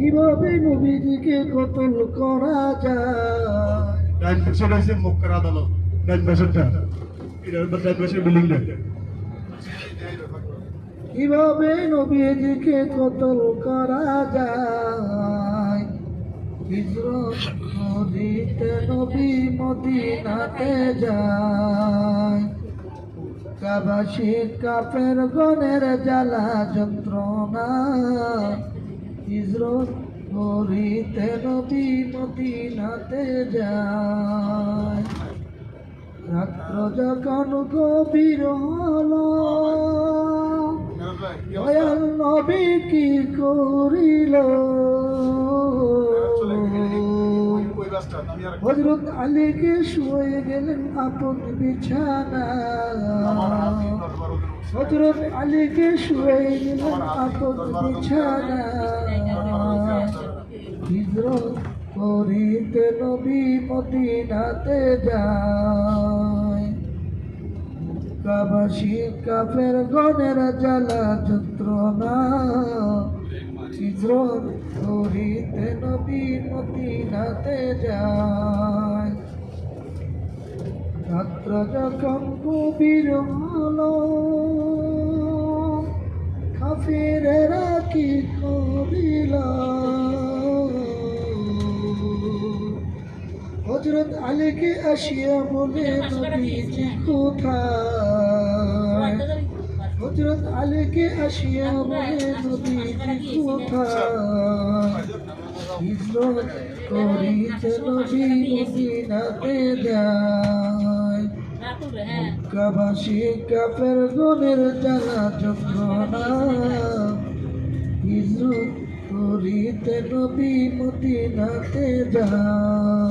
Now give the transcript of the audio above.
কীভাবে নবীজিকে কতল করা যায়? পাশে রয়েছে মক্কার আদালত ডাইন এটা ডাইন কীভাবে নবীজিকে কতল করা যায়? হিজরত নদীতে নবী মদিনাতে যায়। কাবাসী কাপের গনের জ্বালা যন্ত্রণা হিজরত করিতে নবী মদিনাতে যায়। রাত্র যখন গভীর হলো দয়াল নবী কি করিল? হজরত আলীকে শুয়ে গেলেন আপন বিছানা হজরত আলীকে শুয়ে গেলেন আপন বিছানা হিজরত করিতে নবী মদিনাতে যায়। কাবাসী কাফের গনের জ্বালা যন্ত্রণা। হিজরত করিতে নবী মদিনাতে যায়। রাত্র যখন কবির হলো, কাফিরেরা কি করিল? হজরত আলীকে আসিয়া বলে, নবীজি কোথায়? হজরত আলীকে আসিয়া বলে, নবীজি কোথায়? হিজরত করিতে নবী মদিনাতে যায়। কাবাসী কাপের গনের জ্বালা যন্ত্রণা। হিজরত করিতে নবী মদিনাতে যায়।